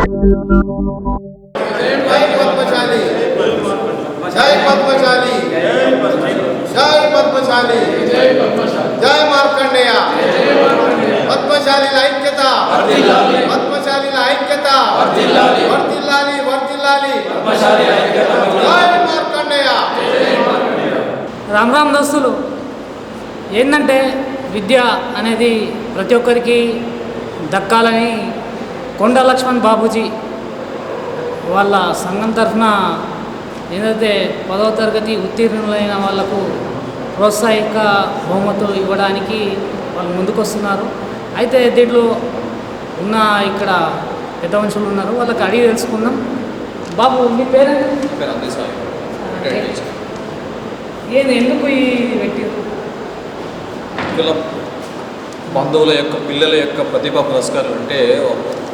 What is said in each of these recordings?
జై పద్మశాలి జై పద్మశాలి జై పద్మశాలి జై మార్కండేయ పద్మశాలిల ఐక్యత పద్మశాలిల ఐక్యత వర్తిల్లాలి వర్తిల్లాలి జై మార్కండేయ రామ్ రామ్ దోస్తులు ఏంటంటే విద్య అనేది ప్రతి ఒక్కరికి దక్కాలని కొండ లక్ష్మణ్ బాబూజీ వాళ్ళ సంఘం తరఫున ఏదైతే పదవ తరగతి ఉత్తీర్ణులైన వాళ్ళకు ప్రోత్సాహిక బహుమతులు ఇవ్వడానికి వాళ్ళు ముందుకొస్తున్నారు. అయితే దీంట్లో ఉన్న ఇక్కడ పెద్ద మనుషులు ఉన్నారు. వాళ్ళకి అడిగి తెలుసుకుందాం. బాబు మీ పేరు. ఏది ఎందుకు ఈ పెట్టారు? బంధువుల యొక్క పిల్లల యొక్క ప్రతిభా పురస్కారం అంటే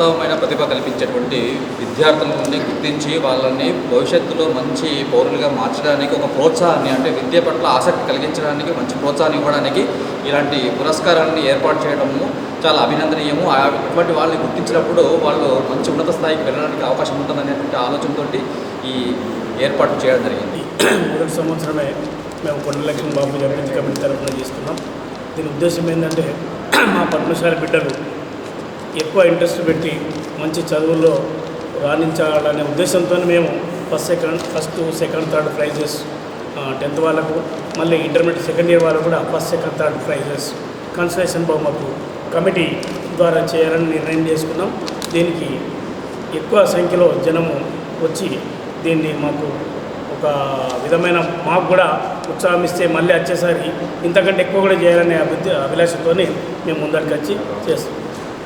ఉత్తమమైన ప్రతిభ కల్పించేటువంటి విద్యార్థులని గుర్తించి వాళ్ళని భవిష్యత్తులో మంచి పౌరులుగా మార్చడానికి ఒక ప్రోత్సాహాన్ని అంటే విద్య పట్ల ఆసక్తి కలిగించడానికి మంచి ప్రోత్సాహం ఇవ్వడానికి ఇలాంటి పురస్కారాన్ని ఏర్పాటు చేయడము చాలా అభినందనీయము. అటువంటి వాళ్ళని గుర్తించినప్పుడు వాళ్ళు మంచి ఉన్నత స్థాయికి వెళ్ళడానికి అవకాశం ఉంటుందనేటువంటి ఆలోచనతోటి ఈ ఏర్పాటు చేయడం జరిగింది. మొదటి సంవత్సరమే మేము కొండ లక్ష్మణ్ బాబు అభివృద్ధి కమిటీ తరఫున చేస్తున్నాం. దీని ఉద్దేశం ఏంటంటే మా పద్మశాల బిడ్డలు ఎక్కువ ఇంట్రెస్ట్ పెట్టి మంచి చదువుల్లో రాణించాలనే ఉద్దేశంతో మేము first second first second third prizes tenth వాళ్ళకు మళ్ళీ ఇంటర్మీడియట్ సెకండ్ ఇయర్ వాళ్ళకు కూడా first second third prizes consolation బహుమతులు కమిటీ ద్వారా చేయాలని నిర్ణయం చేసుకున్నాం. దీనికి ఎక్కువ సంఖ్యలో జనము వచ్చి దీన్ని మాకు ఒక విధమైన మాకు కూడా ఉత్సాహం ఇస్తే మళ్ళీ వచ్చేసరి ఇంతకంటే ఎక్కువ కూడా చేయాలనే అభివృద్ధి మేము ముందరికి వచ్చి చేస్తాం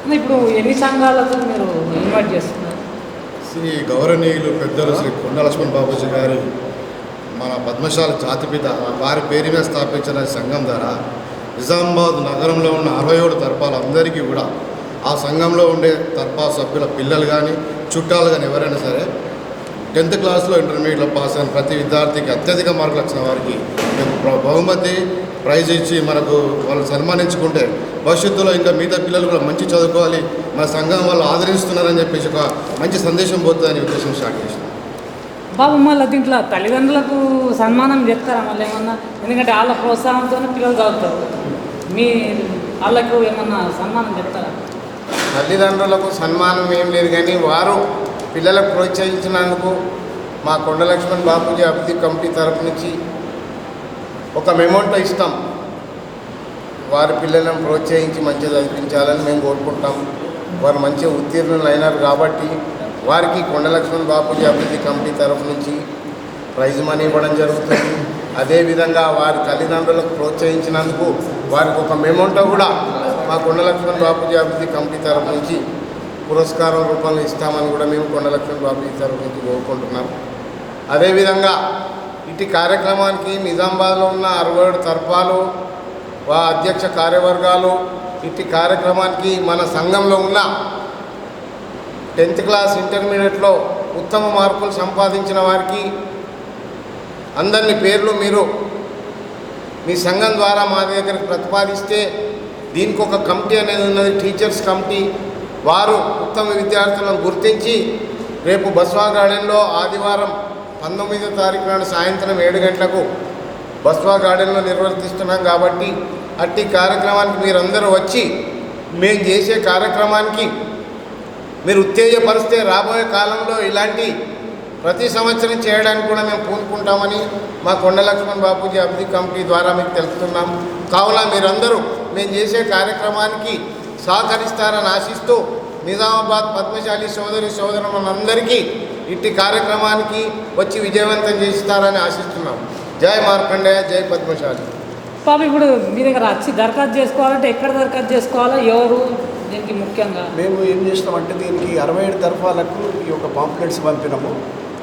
ఇప్పుడు ఎన్ని సంఘాలకు మీరు ఇన్వైట్ చేస్తున్నారు? శ్రీ గౌరవనీయులు పెద్దలు శ్రీ కొండ లక్ష్మణ్ బాబుజీ గారు మన పద్మశాల జాతిపిత వారి పేరు మీద స్థాపించిన సంఘం ద్వారా నిజామాబాద్ నగరంలో ఉన్న అరవై ఏడు తరపాలందరికీ కూడా ఆ సంఘంలో ఉండే తరపా సభ్యుల పిల్లలు కానీ చుట్టాలు కానీ ఎవరైనా సరే టెన్త్ క్లాస్లో ఇంటర్మీడియట్లో పాస్ అయిన ప్రతి విద్యార్థికి అత్యధిక మార్కులు వచ్చిన వారికి మేము బహుమతి ప్రైజ్ ఇచ్చి మనకు వాళ్ళు సన్మానించుకుంటే భవిష్యత్తులో ఇంకా మిగతా పిల్లలు కూడా మంచి చదువుకోవాలి. మన సంఘం వాళ్ళు ఆదరిస్తున్నారని చెప్పేసి ఒక మంచి సందేశం పోతుందని ఉద్దేశం స్టార్ట్ చేసినాం. బాబు మళ్ళీ దీంట్లో తల్లిదండ్రులకు సన్మానం చేస్తారా మళ్ళీ ఏమన్నా? ఎందుకంటే వాళ్ళ ప్రోత్సాహంతో పిల్లలు చదువుతారు. మీ వాళ్ళకు ఏమన్నా సన్మానం చెప్తారా? తల్లిదండ్రులకు సన్మానం ఏం లేదు కానీ వారు పిల్లలకు ప్రోత్సహించినందుకు మా కొండలక్ష్మణ్ బాపూజీ అభివృద్ధి కమిటీ తరపు నుంచి ఒక మెమోంటో ఇస్తాం. వారి పిల్లలను ప్రోత్సహించి మంచిగా చదివించాలని మేము కోరుకుంటాం. వారు మంచి ఉత్తీర్ణులు అయినారు కాబట్టి వారికి కొండలక్ష్మణ్ బాపూజీ అభివృద్ధి కమిటీ తరపు నుంచి ప్రైజ్ మనీ ఇవ్వడం జరుగుతుంది. అదేవిధంగా వారి తల్లిదండ్రులకు ప్రోత్సహించినందుకు వారికి ఒక మెమోంటో కూడా మా కొండలక్ష్మణ్ బాపూజీ అభివృద్ధి కమిటీ తరపు నుంచి పురస్కారం రూపంలో ఇస్తామని కూడా మేము కొండలక్ష్మి బాబు బాపూజీ నుంచి కోరుకుంటున్నాం. అదేవిధంగా ఇటు కార్యక్రమానికి నిజామాబాద్లో ఉన్న అరవై ఏడు వా అధ్యక్ష కార్యవర్గాలు ఇటు కార్యక్రమానికి మన సంఘంలో ఉన్న టెన్త్ క్లాస్ ఇంటర్మీడియట్లో ఉత్తమ మార్కులు సంపాదించిన వారికి అందరిని పేర్లు మీరు మీ సంఘం ద్వారా మా దగ్గరికి ప్రతిపాదిస్తే దీనికి ఒక కమిటీ అనేది ఉన్నది టీచర్స్ కమిటీ. వారు ఉత్తమ విద్యార్థులను గుర్తించి రేపు బస్వా గార్డెన్లో ఆదివారం పంతొమ్మిదో తారీఖు నాడు సాయంత్రం ఏడు గంటలకు బస్వా గార్డెన్లో నిర్వర్తిస్తున్నాం కాబట్టి అట్టి కార్యక్రమానికి మీరందరూ వచ్చి మేము చేసే కార్యక్రమానికి మీరు ఉత్తేజపరిస్తే రాబోయే కాలంలో ఇలాంటి ప్రతి సంవత్సరం చేయడానికి కూడా మేము పూనుకుంటామని మా కొండ లక్ష్మణ్ బాపూజీ అభివృద్ధి కమిటీ ద్వారా మీకు తెలుపుతున్నాం. కావున మీరందరూ మేము చేసే కార్యక్రమానికి సహకరిస్తారని ఆశిస్తూ నిజామాబాద్ పద్మశాలి సోదరి సోదరులందరికీ ఇట్టి కార్యక్రమానికి వచ్చి విజయవంతం చేస్తారని ఆశిస్తున్నాం. జై మార్కండేయ జై పద్మశాలి. బాబు ఇప్పుడు మీ దగ్గర వచ్చి దరఖాస్తు చేసుకోవాలంటే ఎక్కడ దరఖాస్తు చేసుకోవాలా? ఎవరు? దీనికి ముఖ్యంగా. మేము ఏం చేసినామంటే దీనికి అరవై ఏడు తరఫాలకు ఈ యొక్క పాంప్లెట్స్ పంపినాము.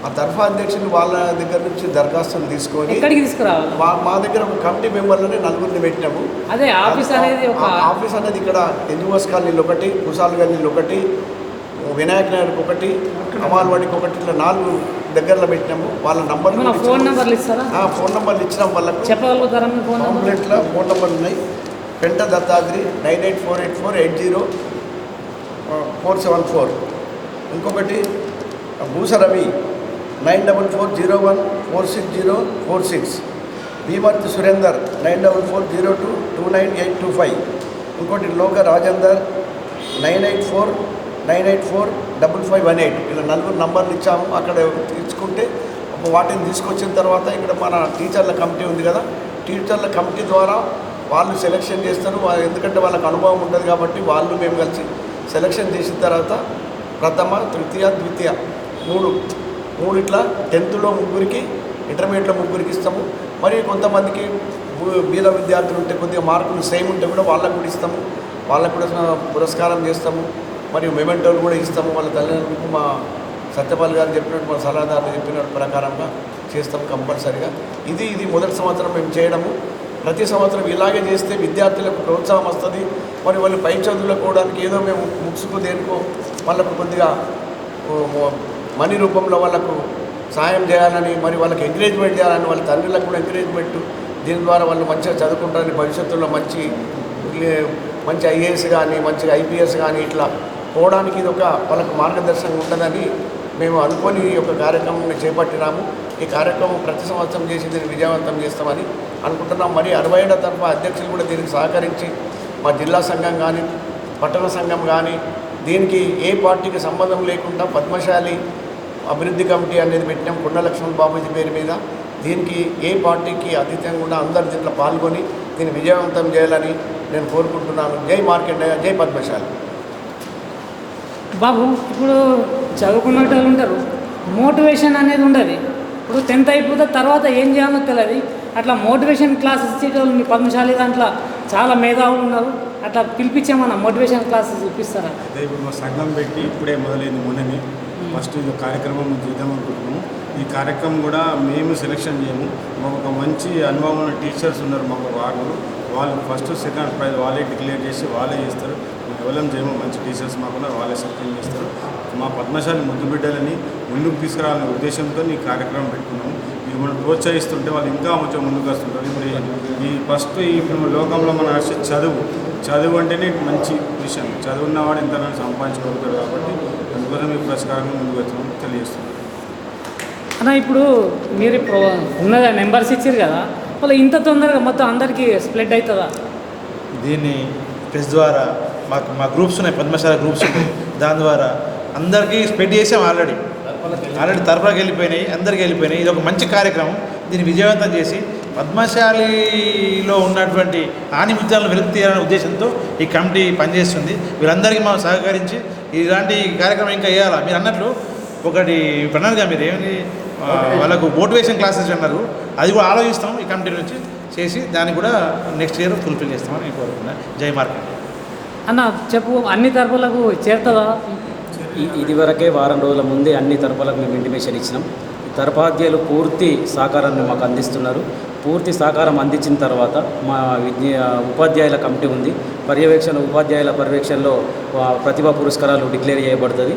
ఆ తరఫా అధ్యక్షులు వాళ్ళ దగ్గర నుంచి దరఖాస్తులు తీసుకొని ఎక్కడికి తీసుకురావాలి? మా మా దగ్గర ఒక కమిటీ మెంబర్లని నలుగురిని పెట్టినాము. అదే ఆఫీస్ అనేది ఆఫీస్ అనేది ఇక్కడ ఎన్జిఓస్ కాలనీలు ఒకటి కుసాల్ గల్లీలు ఒకటి వినాయక నాయుడుకి ఒకటి అమాల్వాడికి ఒకటి ఇట్లా నాలుగు దగ్గరలో పెట్టినాము. వాళ్ళ నంబర్ ఫోన్ నెంబర్లు ఇస్తారా? ఫోన్ నెంబర్లు ఇచ్చినాం వాళ్ళకు. చెప్పగలుగుతారా ఫోన్ నెంబర్ పాంప్లెట్లో ఫోన్ నెంబర్లు ఉన్నాయి. Penta Dattadri nine eight four eight four eight zero four seven four. ఇంకొకటి Bhusa Ravi nine double four zero one four six zero four six. Bhimarthi Surender nine double four zero two two nine eight two five. ఇంకోటి Loka Rajender nine eight four nine eight four double five one eight. ఇలా నలుగురు నంబర్లు ఇచ్చాము అక్కడ ఇచ్చుకుంటే వాటిని తీసుకొచ్చిన తర్వాత ఇక్కడ మన టీచర్ల కమిటీ ఉంది కదా టీచర్ల కమిటీ ద్వారా వాళ్ళు సెలెక్షన్ చేస్తారు. ఎందుకంటే వాళ్ళకి అనుభవం ఉంటుంది కాబట్టి వాళ్ళు మేము కలిసి సెలెక్షన్ చేసిన తర్వాత ప్రథమ తృతీయ ద్వితీయ మూడు మూడు ఇట్లా టెన్త్లో ముగ్గురికి ఇంటర్మీడియట్లో ముగ్గురికి ఇస్తాము. మరియు కొంతమందికి బీద విద్యార్థులు ఉంటే కొద్దిగా మార్కులు సేమ్ ఉంటే కూడా వాళ్ళకు కూడా ఇస్తాము. వాళ్ళకు కూడా పురస్కారం చేస్తాము. మరియు మెమెంటోలు కూడా ఇస్తాము. వాళ్ళ తల్లిదండ్రులకు మా సత్యపాల్ గారు చెప్పినట్టు మా సలహాదారులు చెప్పిన ప్రకారంగా చేస్తాం కంపల్సరిగా. ఇది ఇది మొదటి సంవత్సరం మేము చేయడము. ప్రతి సంవత్సరం ఇలాగే చేస్తే విద్యార్థులకు ప్రోత్సాహం వస్తుంది. మరి వాళ్ళు పై చదువులుకోవడానికి ఏదో మేము ముక్సుకు దేనికో వాళ్ళకు కొద్దిగా మనీ రూపంలో వాళ్ళకు సాయం చేయాలని మరి వాళ్ళకి ఎంకరేజ్మెంట్ చేయాలని వాళ్ళ తండ్రులకు కూడా ఎంకరేజ్మెంట్ దీని ద్వారా వాళ్ళు మంచిగా చదువుకుంటారని భవిష్యత్తులో మంచి మంచి ఐఏఎస్ కానీ మంచి ఐపీఎస్ కానీ ఇట్లా పోవడానికి ఇది ఒక వాళ్ళకు మార్గదర్శనం ఉంటుందని మేము అనుకొని ఈ యొక్క కార్యక్రమం చేపట్టినాము. ఈ కార్యక్రమం ప్రతి సంవత్సరం చేసి దీన్ని విజయవంతం చేస్తామని అనుకుంటున్నాం. మరి అరవై ఏళ్ళ తరఫు అధ్యక్షులు కూడా దీనికి సహకరించి మా జిల్లా సంఘం కానీ పట్టణ సంఘం కానీ దీనికి ఏ పార్టీకి సంబంధం లేకుండా పద్మశాలి అభివృద్ధి కమిటీ అనేది పెట్టినాం. కొండ లక్ష్మణ్ బాబూజీ పేరు మీద. దీనికి ఏ పార్టీకి అతీతంగా కూడా అందరు దీంట్లో పాల్గొని దీన్ని విజయవంతం చేయాలని నేను కోరుకుంటున్నాను. జై మార్కెట్ జై పద్మశాలి. బాబు ఇప్పుడు చదువుకున్న వాళ్ళు ఉంటారు. మోటివేషన్ అనేది ఉండదు. ఇప్పుడు టెన్త్ అయిపోతే తర్వాత ఏం చేయాలో తెలియదు అట్లా మోటివేషన్ క్లాసెస్ ఇచ్చేటోళ్ళు మీ పద్మశాలి దాంట్లో చాలా మేధావులు ఉన్నారు. అట్లా పిలిపించామన్న మోటివేషన్ క్లాసెస్ ఇప్పిస్తారా? అదే ఇప్పుడు మా సంఘం పెట్టి ఇప్పుడే మొదలైంది మొన్ననే. ఫస్ట్ ఇది కార్యక్రమం చేద్దాం అనుకుంటున్నాము. ఈ కార్యక్రమం కూడా మేము సెలెక్షన్ చేయము. మాకు ఒక మంచి అనుభవం ఉన్న టీచర్స్ ఉన్నారు మాకు వాళ్ళు వాళ్ళు ఫస్ట్ సెకండ్ ప్రైజ్ వాళ్ళే డిక్లేర్ చేసి వాళ్ళే చేస్తారు. మేము చేయము మంచి టీచర్స్ మాకున్నారు వాళ్ళే సెలెక్షన్ చేస్తారు. మా పద్మశాలి ముద్దు బిడ్డలని ముందుకు తీసుకురావాలనే ఉద్దేశంతో ఈ కార్యక్రమం పెట్టుకున్నాము. ఇది మనం ప్రోత్సహిస్తుంటే వాళ్ళు ఇంకా కొంచెం ముందుకు వస్తుంటారు. ఇప్పుడు ఈ- ఫస్ట్ ఇప్పుడు లోకంలో మన వచ్చే చదువు. చదువు అంటేనే మంచి విషయం. చదువున్నవాడు ఎంత సంపాదించుకోగలుగుతాడు కాబట్టి అందుకోసం ఈ పురస్కారం ముందుకు వచ్చాము తెలియజేస్తున్నాం అన్న ఇప్పుడు మీరు ఇప్పుడు ఉన్నదా? నెంబర్స్ ఇచ్చారు కదా. వాళ్ళు ఇంత తొందరగా మొత్తం అందరికీ స్ప్లిట్ అవుతుందా దీన్ని ప్రెస్ ద్వారా మాకు మా గ్రూప్స్ ఉన్నాయి పద్మశాల గ్రూప్స్ ఉన్నాయి. దాని ద్వారా అందరికీ స్ప్రెడ్ చేసాం ఆల్రెడీ ఆల్రెడీ తరపులకు వెళ్ళిపోయినాయి అందరికీ వెళ్ళిపోయినాయి. ఇది ఒక మంచి కార్యక్రమం. దీన్ని విజయవంతం చేసి పద్మశాలిలో ఉన్నటువంటి ఆనిమిత్యాలను వెలుగు తీయాలనే ఉద్దేశంతో ఈ కమిటీ పనిచేస్తుంది. వీరందరికీ మనం సహకరించి ఇలాంటి కార్యక్రమం ఇంకా వేయాలా మీరు అన్నట్లు ఒకటి అన్నారుగా మీరు ఏమి వాళ్ళకు మోటివేషన్ క్లాసెస్ అన్నారు. అది కూడా ఆలోచిస్తాం ఈ కమిటీ నుంచి చేసి దాన్ని కూడా నెక్స్ట్ ఇయర్ ఫుల్ఫిల్ చేస్తామని నేను కోరుకున్నాను జై మార్కెట్. అన్న చెప్పు అన్ని తరపులకు చేరుతుందా? ఇదివరకే వారం రోజుల ముందే అన్ని తరపులకు మేము ఇంటిమేషన్ ఇచ్చినాం. దర్భాగ్యాలు పూర్తి సహకారాన్ని మాకు అందిస్తున్నారు. పూర్తి సహకారం అందించిన తర్వాత మా విద్య ఉపాధ్యాయుల కమిటీ ఉంది. పర్యవేక్షణ ఉపాధ్యాయుల పర్యవేక్షణలో ప్రతిభా పురస్కారాలు డిక్లేర్ చేయబడుతుంది.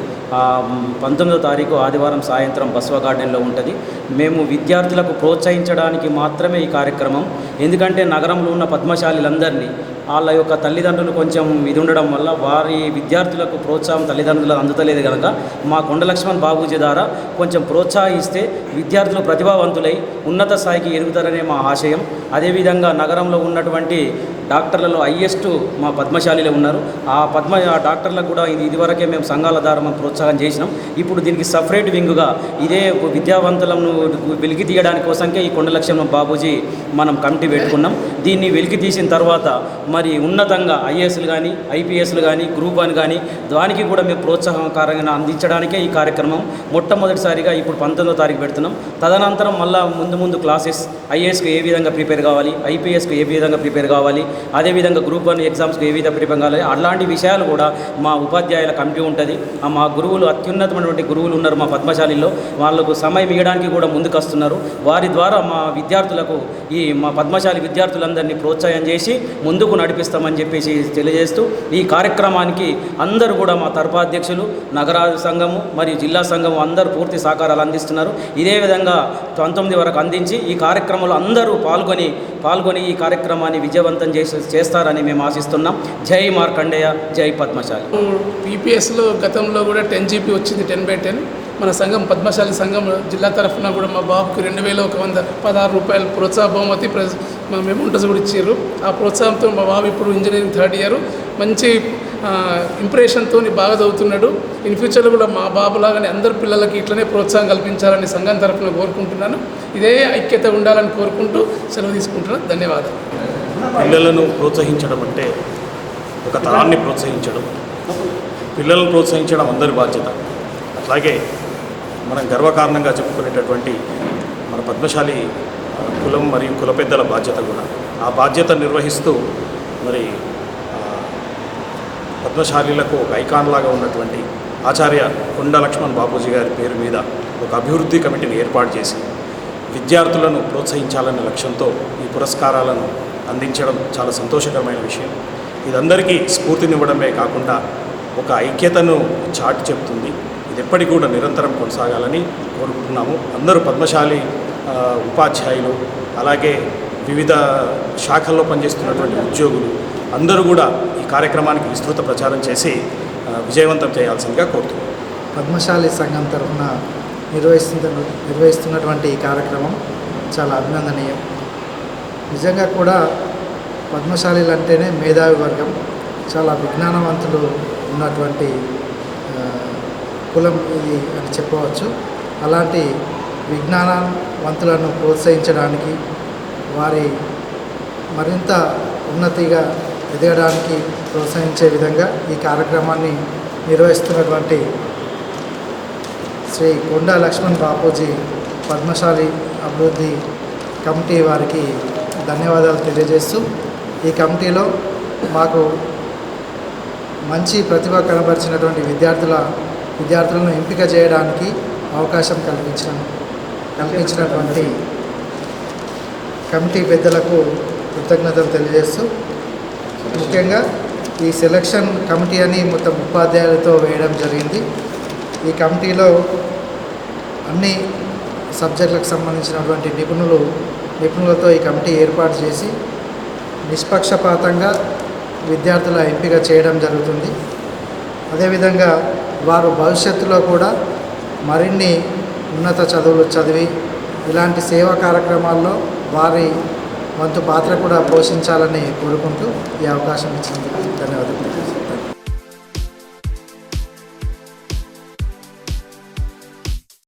పంతొమ్మిదో తారీఖు ఆదివారం సాయంత్రం బస్వ గార్డెన్లో ఉంటుంది. మేము విద్యార్థులకు ప్రోత్సహించడానికి మాత్రమే ఈ కార్యక్రమం ఎందుకంటే నగరంలో ఉన్న పద్మశాలిలందరినీ వాళ్ళ యొక్క తల్లిదండ్రులు కొంచెం ఇది ఉండడం వల్ల వారి విద్యార్థులకు ప్రోత్సాహం తల్లిదండ్రులకు అందుతలేదు కనుక మా కొండ లక్ష్మణ్ బాబూజీ ద్వారా కొంచెం ప్రోత్సహిస్తే విద్యార్థులు ప్రతిభావంతులై ఉన్నత స్థాయికి ఎదుగుతారనే మా ఆశయం. అదేవిధంగా నగరంలో ఉన్నటువంటి డాక్టర్లలో హయ్యెస్ట్ మా పద్మశాలిలో ఉన్నారు. ఆ పద్మ ఆ డాక్టర్లకు కూడా ఇది ఇదివరకే మేము సంఘాల ద్వారా మనం ప్రోత్సాహం చేసినాం. ఇప్పుడు దీనికి సపరేట్ వింగుగా ఇదే విద్యావంతులను వెలికి తీయడానికి కోసంకే ఈ కొండలక్ష్మణ్ బాబూజీ మనం కమిటీ పెట్టుకున్నాం. దీన్ని వెలికి తీసిన తర్వాత మరి ఉన్నతంగా ఐఏఎస్లు కానీ ఐపీఎస్లు కానీ గ్రూప్ వన్ కానీ దానికి కూడా మేము ప్రోత్సాహకరంగా అందించడానికే ఈ కార్యక్రమం మొట్టమొదటిసారిగా ఇప్పుడు పంతొమ్మిదో తారీఖు పెడుతున్నాం. తదనంతరం మళ్ళా ముందు ముందు క్లాసెస్ ఐఏఎస్కు ఏ విధంగా ప్రిపేర్ కావాలి ఐపీఎస్కు ఏ విధంగా ప్రిపేర్ కావాలి అదేవిధంగా గ్రూప్ వన్ ఎగ్జామ్స్కి ఏ విధంగా ప్రిపేర్ కావాలి అలాంటి విషయాలు కూడా మా ఉపాధ్యాయుల కమిటీ ఉంటుంది. మా గురువులు అత్యున్నతమైనటువంటి గురువులు ఉన్నారు మా పద్మశాలిలో. వాళ్ళకు సమయం ఇవ్వడానికి కూడా ముందుకు వస్తున్నారు వారి ద్వారా మా విద్యార్థులకు ఈ మా పద్మశాలి విద్యార్థులందరినీ ప్రోత్సాహం చేసి ముందుకు నడిపిస్తామని చెప్పేసి తెలియజేస్తూ ఈ కార్యక్రమానికి అందరూ కూడా మా తర్పాధ్యక్షులు నగర సంఘము మరియు జిల్లా సంఘము అందరూ పూర్తి సహకారాలు అందిస్తున్నారు. ఇదే విధంగా పంతొమ్మిది వరకు అందించి ఈ కార్యక్రమంలో అందరూ పాల్గొని పాల్గొని ఈ కార్యక్రమాన్ని విజయవంతం చేసి చేస్తారని మేము ఆశిస్తున్నాం. జై మార్కండేయ జై పద్మశాలి. పీపీఎస్లో గతంలో కూడా టెన్ జీబీ వచ్చింది టెన్ బై టెన్. మన సంఘం పద్మశాలి సంఘం జిల్లా తరఫున కూడా మా బాబుకి రెండు వేల ఒక వంద పదహారు రూపాయలు ప్రోత్సాహ బహుమతి మా మెమోంటస్ కూడా ఇచ్చారు. ఆ ప్రోత్సాహంతో మా బాబు ఇప్పుడు ఇంజనీరింగ్ థర్డ్ ఇయర్ మంచి ఇంప్రెషన్తో బాగా చదువుతున్నాడు. ఇన్ ఫ్యూచర్లో కూడా మా బాబు లాగానే అందరు పిల్లలకి ఇట్లనే ప్రోత్సాహం కల్పించాలని సంఘం తరఫున కోరుకుంటున్నాను. ఇదే ఐక్యత ఉండాలని కోరుకుంటూ సెలవు తీసుకుంటున్నాను. ధన్యవాదాలు. పిల్లలను ప్రోత్సహించడం అంటే ఒక తరాన్ని ప్రోత్సహించడం. పిల్లలను ప్రోత్సహించడం అందరి బాధ్యత. అట్లాగే మనం గర్వకారణంగా చెప్పుకునేటటువంటి మన పద్మశాలి కులం మరియు కుల పెద్దల బాధ్యత కూడా. ఆ బాధ్యత నిర్వహిస్తూ మరి పద్మశాలీలకు ఒక ఐకాన్ లాగా ఉన్నటువంటి ఆచార్య కొండ లక్ష్మణ్ బాపూజీ గారి పేరు మీద ఒక అభివృద్ధి కమిటీని ఏర్పాటు చేసి విద్యార్థులను ప్రోత్సహించాలనే లక్ష్యంతో ఈ పురస్కారాలను అందించడం చాలా సంతోషకరమైన విషయం. ఇదందరికీ స్ఫూర్తినివ్వడమే కాకుండా ఒక ఐక్యతను చాటి చెప్తుంది. ఇది ఎప్పటికీ కూడా నిరంతరం కొనసాగాలని కోరుకుంటున్నాము. అందరూ పద్మశాలి ఉపాధ్యాయులు అలాగే వివిధ శాఖల్లో పనిచేస్తున్నటువంటి ఉద్యోగులు అందరూ కూడా ఈ కార్యక్రమానికి విస్తృత ప్రచారం చేసి విజయవంతం చేయాల్సిందిగా కోరుతున్నాను పద్మశాలి సంఘం తరఫున నిర్వహిస్తున్న నిర్వహిస్తున్నటువంటి ఈ కార్యక్రమం చాలా అభినందనీయం. నిజంగా కూడా పద్మశాలీలు అంటేనే మేధావి వర్గం. చాలా విజ్ఞానవంతులు ఉన్నటువంటి కులం ఇది అని చెప్పవచ్చు. అలాంటి విజ్ఞానవంతులను ప్రోత్సహించడానికి వారి మరింత ఉన్నతిగా ఎదగడానికి ప్రోత్సహించే విధంగా ఈ కార్యక్రమాన్ని నిర్వహిస్తున్నటువంటి శ్రీ కొండా లక్ష్మణ్ బాపూజీ పద్మశాలి అభివృద్ధి కమిటీ వారికి ధన్యవాదాలు తెలియజేస్తూ ఈ కమిటీలో మాకు మంచి ప్రతిభ కనబరిచినటువంటి విద్యార్థుల విద్యార్థులను ఎంపిక చేయడానికి అవకాశం కల్పించాను కల్పించినటువంటి కమిటీ పెద్దలకు కృతజ్ఞతలు తెలియజేస్తూ ముఖ్యంగా ఈ సెలక్షన్ కమిటీ అని మొత్తం ఉపాధ్యాయులతో వేయడం జరిగింది. ఈ కమిటీలో అన్ని సబ్జెక్టులకు సంబంధించినటువంటి నిపుణులు నిపుణులతో ఈ కమిటీ ఏర్పాటు చేసి నిష్పక్షపాతంగా విద్యార్థుల ఎంపిక చేయడం జరుగుతుంది. అదేవిధంగా వారు భవిష్యత్తులో కూడా మరిన్ని ఉన్నత చదువులు చదివి ఇలాంటి సేవా కార్యక్రమాల్లో వారి వంతు పాత్ర కూడా పోషించాలని కోరుకుంటూ ఈ అవకాశం ఇచ్చినందుకు ధన్యవాదాలు.